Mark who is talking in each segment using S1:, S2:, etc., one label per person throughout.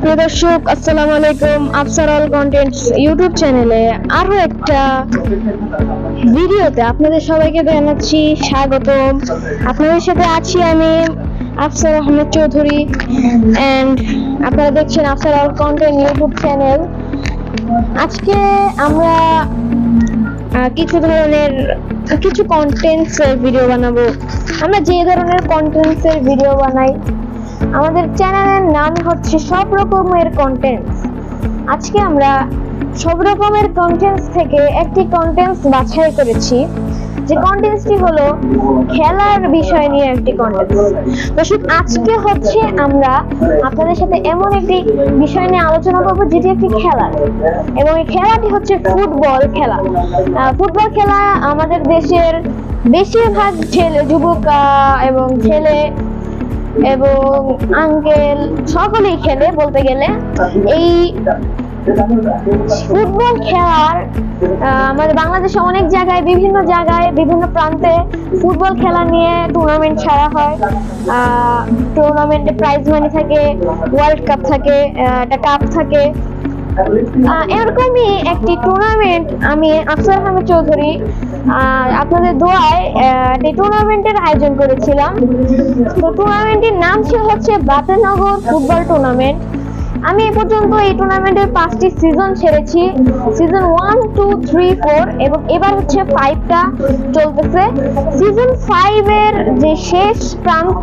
S1: প্রিয় দর্শক, আসসালামু আলাইকুম। আফসারল কন্টেন্ট ইউটিউব চ্যানেলে আরও একটা ভিডিওতে আপনাদের সবাইকে জানাচ্ছি স্বাগতম। আপনাদের সাথে আছি আমি আফসার আহমেদ চৌধুরী এন্ড আপনারা দেখছেন Afsar all content YouTube channel আজকে আমরা কিছু ধরনের, কিছু কন্টেন্টস ভিডিও বানাবো। আমরা যে ধরনের কন্টেন্টস এর ভিডিও বানাই, আমাদের চ্যানেলের নাম হচ্ছে সব রকমের কন্টেন্টস আজকে আমরা সব রকমের কন্টেন্টস থেকে একটি কন্টেন্টস বাছাই করেছি। যে কন্টেন্টসটি হলো খেলার বিষয় নিয়ে একটি কন্টেন্টস দর্শক আজকে হচ্ছে আমরা আপনাদের সাথে এমন একটি বিষয় নিয়ে আলোচনা করব, যেটি একটি খেলা। এবং এই খেলাটি হচ্ছে ফুটবল খেলা। ফুটবল খেলা আমাদের দেশের বেশিরভাগ ছেলে, যুবক এবং ছেলে এবং আঙ্কেল সকলেই খেলে বলতে গেলে। এই ফুটবল খেলার আমাদের বাংলাদেশে অনেক জায়গায়, বিভিন্ন জায়গায়, বিভিন্ন প্রান্তে ফুটবল খেলা নিয়ে টুর্নামেন্ট ছাড়া হয়। টুর্নামেন্টে প্রাইজ মানি থাকে ওয়ার্ল্ড কাপ থাকে একটা কাপ থাকে। এরকমই একটি টুর্নামেন্ট আমি আফসার আহমেদ চৌধুরী আপনাদের দোয়ায় একটি টুর্নামেন্টের আয়োজন করেছিলাম। তো টুর্নামেন্টের নাম ছিল হচ্ছে বাতেনগর ফুটবল টুর্নামেন্ট আমি এ পর্যন্ত এই টুর্নামেন্টের পাঁচটি সিজন ছেড়েছি season one two three four এবং এবার হচ্ছে ফাইভটা চলতেছে। সিজন ফাইভের যে শেষ প্রান্ত,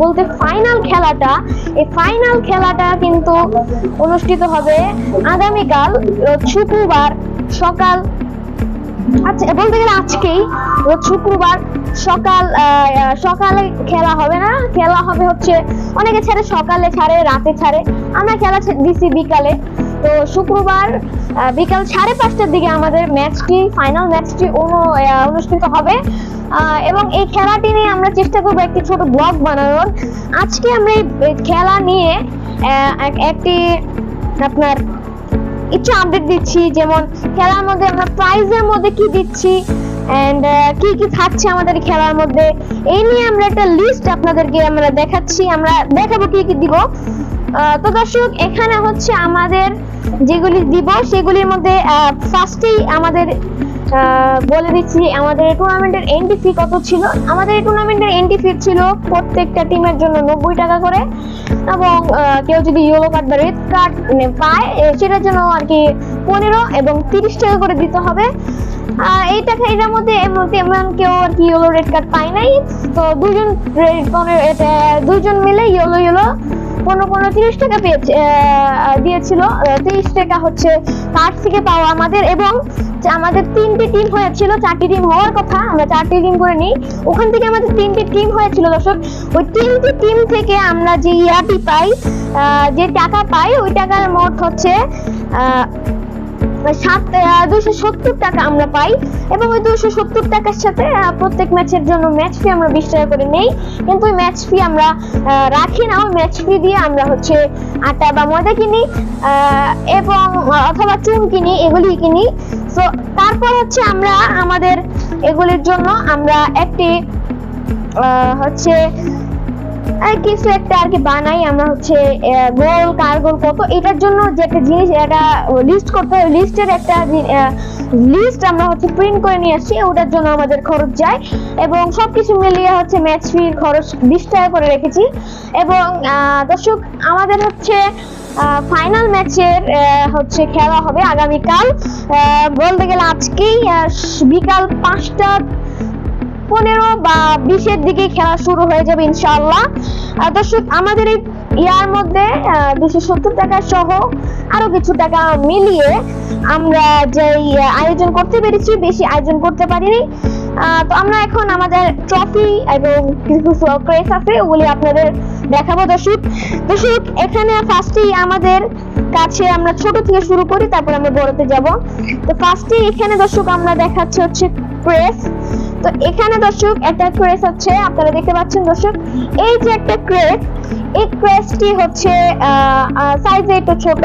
S1: বলতে ফাইনাল খেলাটা, এই ফাইনাল খেলাটা কিন্তু অনুষ্ঠিত হবে আগামীকাল, শুক্রবার সকাল আচ্ছা বলতে গেলে আজকেই শুক্রবার সকাল সকালে খেলা হবে না। খেলা হবে হচ্ছে, অনেকে ছাড়ে সকালে ছাড়ে, রাতে ছাড়ে। আমরা খেলা দিছি বিকালে। তো শুক্রবার বিকাল সাড়ে পাঁচটার দিকে আমাদের ম্যাচটি ফাইনাল ম্যাচটি অনু- অনুষ্ঠিত হবে। এবং এই খেলাটি নিয়ে আমরা চেষ্টা করব একটি ছোট ব্লগ বানানোর। আজকে আমরা খেলা নিয়ে একটি আপনার একটু আপডেট দিচ্ছি, যেমন খেলার মধ্যে আমরা প্রাইজের মধ্যে কি দিচ্ছি অ্যান্ড কি কি থাকছে আমাদের খেলার মধ্যে, এই নিয়ে আমরা একটা লিস্ট আপনাদেরকে আমরা দেখাচ্ছি, আমরা দেখাবো কি কি দিব। তো দর্শক, এখানে হচ্ছে আমাদের যেগুলি দিব, সেগুলির মধ্যে ফার্স্টেই আমাদের বলে দিচ্ছি, আমাদের টুর্নামেন্টের এন্ট্রি ফি কত ছিল? আমাদের টুর্নামেন্টের এন্ট্রি ফি ছিল প্রত্যেকটা টিমের জন্য নব্বই টাকা করে এবং কেউ যদি ইয়েলো কার্ড বা রেড কার্ড পায় সেটার জন্য আর কি পনেরো এবং তিরিশ টাকা করে দিতে হবে। এই টাকা এটার মধ্যে এমন কেউ আর কি ইয়েলো রেড কার্ড পায় নাই। তো দুজন এটা দুজন মিলে ইয়েলো ইয়েলো পনেরো পনেরো তিরিশ টাকা পেয়েছে দিয়েছিল। তিরিশ টাকা হচ্ছে কার্ড থেকে পাওয়া আমাদের এবং আমাদের তিনটি টিম হয়েছিল, চারটি টিম হওয়ার কথা, আমরা চারটি টিম করে নিই। ওখান থেকে আমাদের তিনটি টিম হয়েছিল, দর্শক। ওই তিনটি টিম থেকে আমরা যে ইয়াটি পাই যে টাকা পাই, ওই টাকার মোট হচ্ছে সাত দুইশো সত্তর টাকা আমরা পাই। এবং ওই দুইশো সত্তর টাকার সাথে প্রত্যেক ম্যাচের জন্য ম্যাচ ফি আমরা বিশ টাকা করে নেই। কিন্তু ওই ম্যাচ ফি আমরা রাখি না। ওই ম্যাচ ফি দিয়ে আমরা হচ্ছে আটা বা ময়দা কিনি এবং অথবা চুন কিনি, এগুলি কিনি। তো তারপর হচ্ছে আমরা আমাদের এগুলির জন্য আমরা একটি হচ্ছে কিছু একটা আর কি বানাই, আমরা হচ্ছে গোল কার গোল কত এটার জন্য যে একটা জিনিস, এটা লিস্ট করতে হবে লিস্টের একটা লিস্ট আমরা হচ্ছে প্রিন্ট করে নিয়ে আসছি ওটার জন্য আমাদের খরচ যায়, এবং সবকিছু মিলিয়ে হচ্ছে ম্যাচ ফির খরচ বিশ টাকা করে রেখেছি, এবং দর্শক, আমাদের হচ্ছে ফাইনাল ম্যাচের হচ্ছে খেলা হবে আগামীকাল বলতে গেলে আজকেই বিকাল পাঁচটা পনেরো বা বিশের দিকে খেলা শুরু হয়ে যাবে ইনশাআল্লাহ। আহ, দর্শক আমাদের এই ইয়ার মধ্যে দুশো সত্তর টাকা সহ আরও কিছু টাকা মিলিয়ে আমরা যে আয়োজন করতে পেরেছি বেশি আয়োজন করতে পারিনি। তো আমরা এখন আমাদের ট্রফি এবং কিছু ক্রেস আছে ওগুলি আপনাদের দেখাবো দর্শক। দর্শক এখানে ফার্স্টেই আমাদের কাছে আমরা ছোট থেকে শুরু করি, তারপর আমরা বড়তে যাব। তো ফার্স্টে এখানে দর্শক আমরা দেখাচ্ছি হচ্ছে প্রেস তো এখানে দর্শক একটা ক্রেস আছে আপনারা দেখতে পাচ্ছেন দর্শক, এই যে একটা ক্রেস এই ক্রেস্টটি হচ্ছে সাইজে একটু ছোট।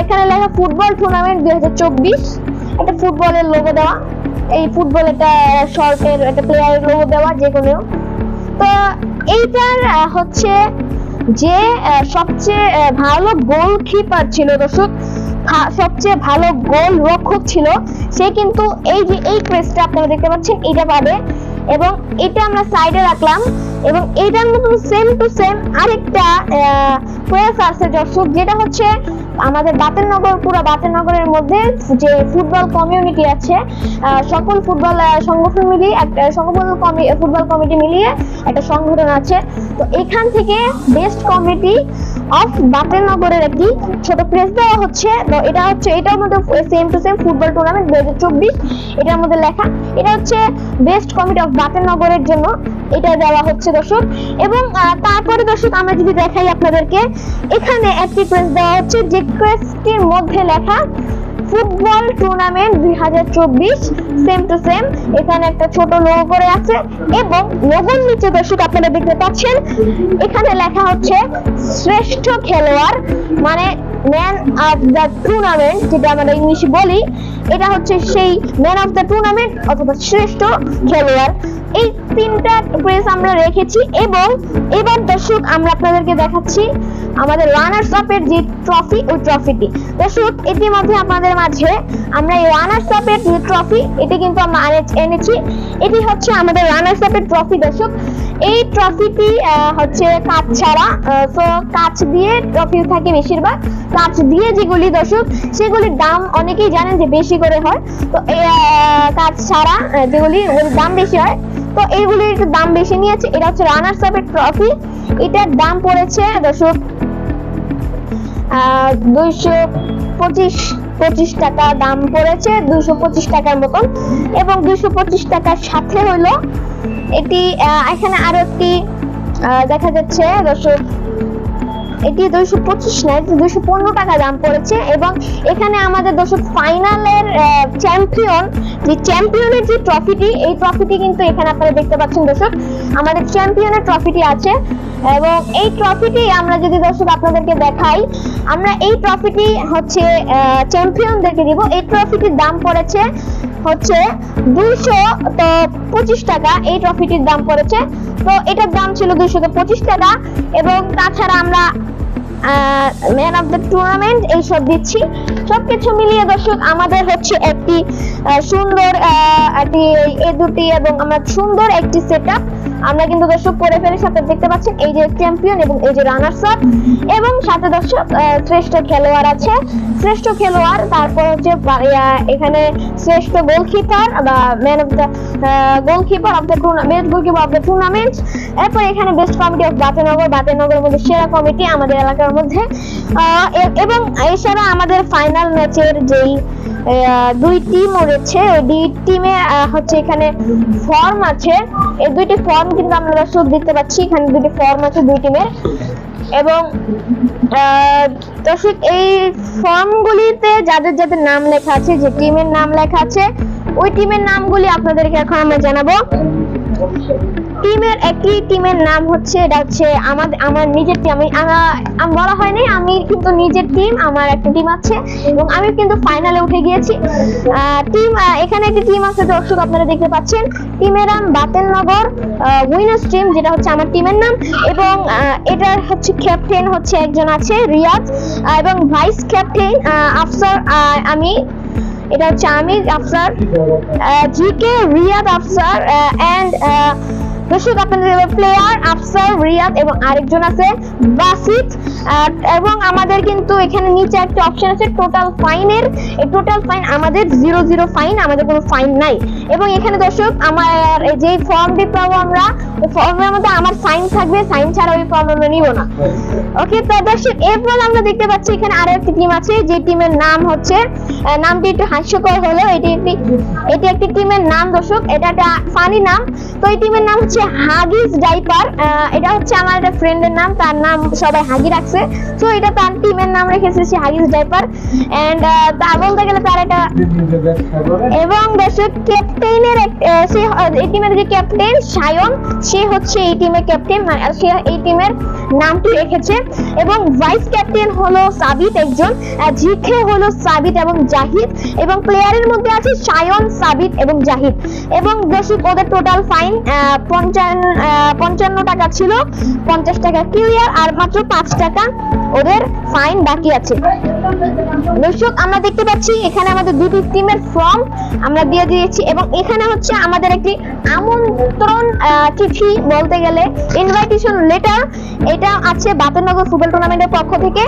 S1: এখানে লেখা ফুটবল টুর্নামেন্ট দুই হাজার চব্বিশ। একটা ফুটবলের লোগো দেওয়া। এই ফুটবল একটা শর্টের একটা প্লেয়ারের লোগো দেওয়া যে কোনো তো এইটার হচ্ছে যে সবচেয়ে ভালো গোলকিপার ছিল, দর্শক সবচেয়ে ভালো গোল রক্ষক ছিল, সে কিন্তু এই যে, এই ক্রেসটা আপনারা দেখতে পাচ্ছেন এটা পাবে। এবং এটা আমরা সাইডে রাখলাম, এবং এটার মতন সেম টু সেম আরেকটা ক্রেস আছে দর্শক যেটা হচ্ছে আমাদের বাতেনগর, পুরো বাতেনগরের মধ্যে যে ফুটবল কমিউনিটি আছে সকল ফুটবল সংগঠন মিলিয়ে একটা সকল ফুটবল কমিটি মিলিয়ে একটা সংগঠন আছে। তো এখান থেকে বেস্ট কমিটি অফ বাতেনগরের একটি ছোট প্রেস দেওয়া হচ্ছে। তো এটা হচ্ছে, এটার মধ্যে same to same football tournament দু হাজার চব্বিশ, এটার মধ্যে লেখা। এটা হচ্ছে বেস্ট কমিটি অফ বাতেনগরের জন্য, এটা দেওয়া হচ্ছে দর্শক। এবং তারপরে দর্শক আমরা যদি দেখাই আপনাদেরকে এখানে একটি প্রেস দেওয়া হচ্ছে যে প্রেসটির মধ্যে লেখা ফুটবল টুর্নামেন্ট দুই হাজার চব্বিশ সেম টু সেম এখানে একটা ছোট লোগো করে আছে এবং লোগোর নিচে দর্শক আপনারা দেখতে পাচ্ছেন, এখানে লেখা হচ্ছে শ্রেষ্ঠ খেলোয়াড় মানে ম্যান অফ দ্য টুর্নামেন্ট যেটা আমরা ইংলিশে বলি, এটা হচ্ছে সেই ম্যান অফ দ্য টুর্নামেন্ট অথবা শ্রেষ্ঠ খেলোয়াড়। এই তিনটা প্রেস আমরা রেখেছি এবং এবার দর্শক, আমরা আপনাদেরকে দেখাচ্ছি আমাদের রানার্স আপের যে ট্রফি ওই ট্রফিটি দর্শক ইতিমধ্যে আপনাদের মাঝে আমরা এই রানার্স আপের যে ট্রফি এটি কিন্তু আমরা এনেছি। এটি হচ্ছে আমাদের রানার্স আপের ট্রফি দর্শক। এই ট্রফিটি হচ্ছে কাচ ছাড়া তো কাচ দিয়ে ট্রফি থাকে বেশিরভাগ। কাচ দিয়ে যেগুলি, দর্শক, সেগুলির দাম অনেকেই জানেন যে বেশি করে হয়। তো কাচ ছাড়া যেগুলি দাম বেশি হয়। তো, এইগুলির দাম বেশি নিয়েছে। এটা হচ্ছে রানার্স আপের ট্রফি এটার দাম পড়েছে, দর্শক দুইশো পঁচিশ পঁচিশ টাকা দাম পড়েছে, দুইশো পঁচিশ টাকার মতন। এবং দুইশো পঁচিশ টাকার সাথে হলো এটি এখানে আরও একটি দেখা যাচ্ছে দর্শক এটি দুইশো পঁচিশ নয় দুইশো পনেরো টাকা দাম পড়েছে এবং এখানে আমাদের দর্শক ফাইনালের চ্যাম্পিয়ন যে চ্যাম্পিয়নের যে ট্রফিটি এই ট্রফিটি কিন্তু এখানে আপনারা দেখতে পাচ্ছেন দর্শক, আমাদের চ্যাম্পিয়নের ট্রফিটি আছে এবং এই ট্রফিটি আমরা যদি দর্শক আপনাদেরকে দেখাই, আমরা এই ট্রফিটি হচ্ছে চ্যাম্পিয়নদেরকে দিব। এই ট্রফিটির দাম পড়েছে হচ্ছে দুইশো, তো পঁচিশ টাকা। এই ট্রফিটির দাম পড়েছে। তো এটার দাম ছিল দুইশো পঁচিশ টাকা। এবং তাছাড়া আমরা ম্যান অফ দ্য টুর্নামেন্ট এইসব দিচ্ছি। সবকিছু মিলিয়ে দর্শক, আমাদের হচ্ছে একটি সুন্দর একটি এ দুটি এবং আমরা সুন্দর একটি সেট আমরা কিন্তু দর্শক করে ফেলে, সাথে দেখতে পাচ্ছেন, এই যে চ্যাম্পিয়ন এবং এই যে রানার্স আপ এবং সাথে দর্শক শ্রেষ্ঠ খেলোয়াড় আছে। শ্রেষ্ঠ খেলোয়াড়, তারপর হচ্ছে এখানে শ্রেষ্ঠ গোলকিপার বা man of the goalkeeper of the tournament goalkeeper of the tournament এরপর এখানে বেস্ট কমিটি অফ বাতেনগর বাতেনগরের মধ্যে সেরা কমিটি আমাদের এলাকার মধ্যে। এবং এছাড়া আমাদের ফাইনাল ম্যাচের যেই দুই টিম রয়েছে দুই টিমে হচ্ছে এখানে ফর্ম আছে। এই দুইটি ফর্ম কিন্তু আমরা দর্শক দেখতে পাচ্ছি এখানে দুটি ফর্ম আছে দুই টিমের এবং দর্শক এই ফর্মগুলিতে যাদের যাদের নাম লেখা আছে, যে টিমের নাম লেখা আছে, ওই টিমের নামগুলি আপনাদেরকে এখন আমরা জানাব। টিমের একটি টিমের নাম হচ্ছে, এটা হচ্ছে আমাদের আমার নিজের টিম আমি, আমা- আম বলা হয়নি, আমি কিন্তু নিজের টিম আমার একটা টিম আছে, এবং আমি কিন্তু ফাইনালে উঠে গিয়েছি। টিম এখানে একটি টিম আছে, দর্শক আপনারা দেখতে পাচ্ছেন। টিমের নাম বাতেননগর উইনার্স টিম যেটা হচ্ছে আমার টিমের নাম, এবং এটার হচ্ছে ক্যাপ্টেন হচ্ছে একজন আছে রিয়াজ এবং ভাইস ক্যাপ্টেন আফসার আমি এটা হচ্ছে আমি আফসার জিকে রিয়াদ আফসার এন্ড দর্শক আপনাদের প্লেয়ার আফসার, রিয়াদ এবং আরেকজন আছে, বাসিত। এবং আমাদের কিন্তু এখানে নিচে একটা অপশন আছে টোটাল ফাইনের এই টোটাল ফাইন আমাদের জিরো জিরো ফাইন আমাদের কোনো ফাইন নাই। এবং এখানে দর্শক, আমার যে ফর্মটি পাবো আমরা ফর্মের মধ্যে আমার সাইন থাকবে সাইন ছাড়া ওই ফর্ম আমরা নিব না। ওকে তো দর্শক, এরপর আমরা দেখতে পাচ্ছি এখানে আরও একটি টিম আছে, যে টিমের নাম হচ্ছে নামটি একটু হাস্যকর হলেও এটি একটি এটি একটি টিমের নাম দর্শক, এটা একটা ফানি নাম। তো এই টিমের নাম হচ্ছে হাগিস ডাইপার। এটা হচ্ছে আমার একটা ফ্রেন্ডের নাম, তার নাম সবাই হাগি রাখছে। তো এটা তার টিমের নাম রেখেছে সে হাগিস ডাইপার। তা বলতে গেলে তার একটা এবং দর্শক ক্যাপ্টেনের সে, এই টিমের যে ক্যাপ্টেন সায়ন, সে হচ্ছে এই টিমের ক্যাপ্টেন সে এই টিমের নামটি রেখেছে। এবং ভাইস ক্যাপ্টেন হলো সাবিত একজন জিখে হলো সাবিত এবং জাহিদ। এবং প্লেয়ারের মধ্যে আছে সায়ন, সাবিত এবং জাহিদ। এবং দর্শক ওদের টোটাল ফাইন পঞ্চান্ন পঞ্চান্ন টাকা ছিল, পঞ্চাশ টাকা ক্লিয়ার আর মাত্র পাঁচ টাকা ওদের ফাইন বাকি আছে। দর্শক, আমরা দেখতে পাচ্ছি এখানে আমাদের দুটি টিমের ফর্ম আমরা দিয়ে দিয়েছি, এবং এখানে হচ্ছে আমাদের একটি আমন্ত্রণ চিঠি বলতে গেলে ইনভাইটেশন লেটার এটা আছে বাতনগর ফুটবল টুর্নামেন্টের পক্ষ থেকে।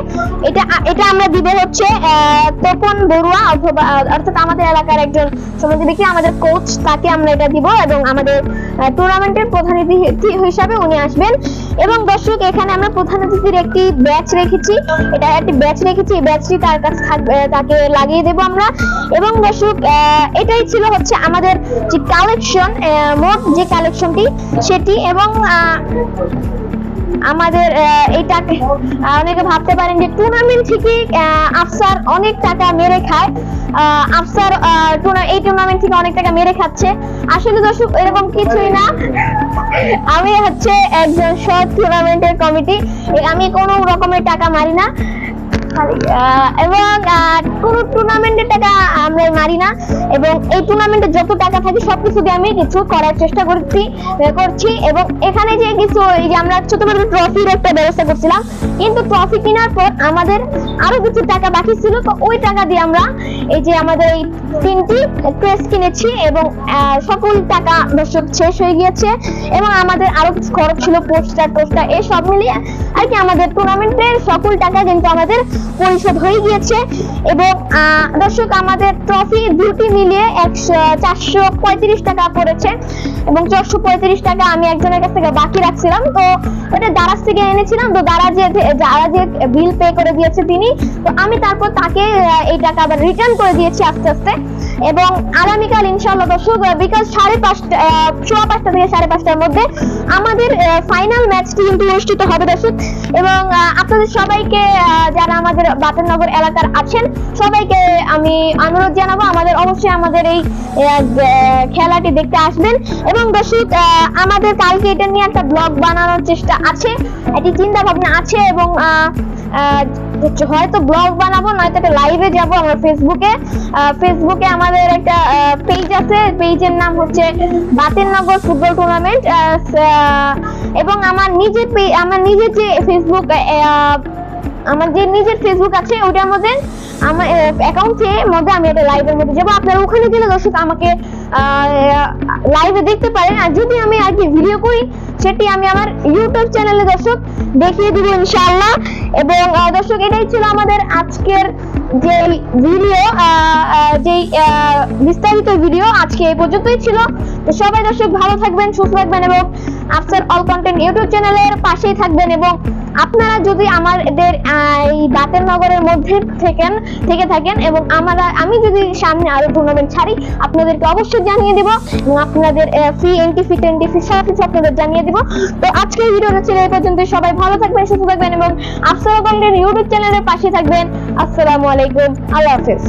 S1: এটা এটা আমরা দিব হচ্ছে তপন বড়ুয়া অথবা, অর্থাৎ আমাদের এলাকার একজন সমাজী ব্যক্তি আমাদের কোচ তাকে আমরা এটা দিব এবং আমাদের টুর্নামেন্টের প্রধান অতিথি হিসাবে উনি আসবেন। এবং দর্শক, এখানে আমরা প্রধান অতিথির একটি ব্যাচ রেখেছি। এটা একটি ব্যাচ রেখেছি, এই ব্যাচটি তার কাছে থাকবে তাকে লাগিয়ে দেব আমরা। এবং দর্শক এটাই ছিল হচ্ছে আমাদের যে কালেকশন মোট যে কালেকশনটি সেটি এবং আমাদের এইটাকে অনেকে ভাবতে পারেন যে টুর্নামেন্ট থেকে আফসার অনেক টাকা মেরে খায়। আফসার এই টুর্নামেন্ট থেকে অনেক টাকা মেরে খাচ্ছে। আসলে দর্শক, এরকম কিছুই না। আমি হচ্ছে একজন সৎ টুর্নামেন্টের কমিটি আমি কোনো রকমের টাকা মারি না। এবং কোনো টুর্নামেন্টের টাকা আমরা মারি না। এবং এই টুর্নামেন্টে যত টাকা থাকে, সবকিছু দিয়ে আমি কিছু করার চেষ্টা করছি করছি। এবং এখানে যে কিছু, এই যে আমরা ছোট ছোট ট্রফির একটা ব্যবস্থা করছিলাম, কিন্তু ট্রফি কেনার পর আমাদের আরও কিছু টাকা বাকি ছিল, তো ওই টাকা দিয়ে আমরা এই যে আমাদের এই তিনটি ক্রেস কিনেছি এবং সকল টাকা দর্শক শেষ হয়ে গিয়েছে। এবং আমাদের আরও কিছু খরচ ছিল, পোস্টার টোস্টার এই সব মিলিয়ে আর কি আমাদের টুর্নামেন্টের সকল টাকা কিন্তু আমাদের পরিশোধ হয়ে গিয়েছে এবং দর্শক, আমাদের ট্রফি দুটি মিলিয়ে একশো, চারশো পঁয়ত্রিশ টাকা পড়েছে এবং চারশো পঁয়ত্রিশ টাকা আমি একজনের কাছ থেকে বাকি রাখছিলাম। তো ওটা দারাজ থেকে এনেছিলাম। তো দারা যে যারা যে বিল পে করে দিয়েছে তিনি। তো আমি তারপর তাকে এই টাকা আবার রিটার্ন করে দিয়েছি আস্তে আস্তে। এবং আগামীকাল ইনশাল্লাহ দর্শক বিকাল সাড়ে পাঁচটা সোয়া পাঁচটা থেকে সাড়ে পাঁচটার মধ্যে আমাদের ফাইনাল ম্যাচটি কিন্তু অনুষ্ঠিত হবে দর্শক। এবং আপনাদের সবাইকে যারা আমাদের বাতেনগর এলাকার আছেন, সবাইকে আমি অনুরোধ জানাব, আমাদের অবশ্যই আমাদের এই খেলাটি দেখতে আসবেন। এবং দর্শক আমাদের কালকে এটা নিয়ে একটা ব্লগ বানানোর চেষ্টা আছে। একটি চিন্তা ভাবনা আছে এবং হয়তো ব্লগ বানাবো, নয়তো একটা লাইভে যাব আমার ফেসবুকে ফেসবুকে আমাদের একটা পেজ আছে পেজের নাম হচ্ছে বাতেননগর ফুটবল টুর্নামেন্ট এবং আমার page- আমার নিজের যে ফেসবুক আমার যে নিজের ফেসবুক আছে ওটার মধ্যে আমার অ্যাকাউন্টে মধ্যে আমি একটা লাইভের মধ্যে যাব। আপনারা ওখানে গেলে দর্শক আমাকে লাইভে দেখতে পারেন। আর যদি আমি আর কি ভিডিও করি, সেটি আমি আমার ইউটিউব চ্যানেলে দর্শক দেখিয়ে দিব ইনশাআল্লাহ। এবং দর্শক, এটাই ছিল আমাদের আজকের যে ভিডিও যেই বিস্তারিত ভিডিও আজকে এই পর্যন্তই ছিল। তো সবাই দর্শক ভালো থাকবেন, সুস্থ থাকবেন এবং আফসার অল কন্টেন্ট ইউটিউব চ্যানেলের পাশেই থাকবেন এবং আপনারা যদি আমাদের এই বাতের নগরের মধ্যে থেকেন, থেকে থাকেন এবং আমরা, আমি যদি সামনে আরও টুর্নামেন্ট ছাড়ি, আপনাদেরকে অবশ্যই জানিয়ে দেব এবং আপনাদের ফ্রি এন্ট্রি ফি টেন্ট্রি ফি সব কিছু আপনাদের জানিয়ে দেব। তো আজকের ভিডিওটা ছিল এই পর্যন্ত সবাই ভালো থাকবেন, সুস্থ থাকবেন এবং আফসার অল কন্টেন্ট ইউটিউব চ্যানেলের পাশে থাকবেন। আসসালামু আলাইকুম। আল্লাহ হাফেজ।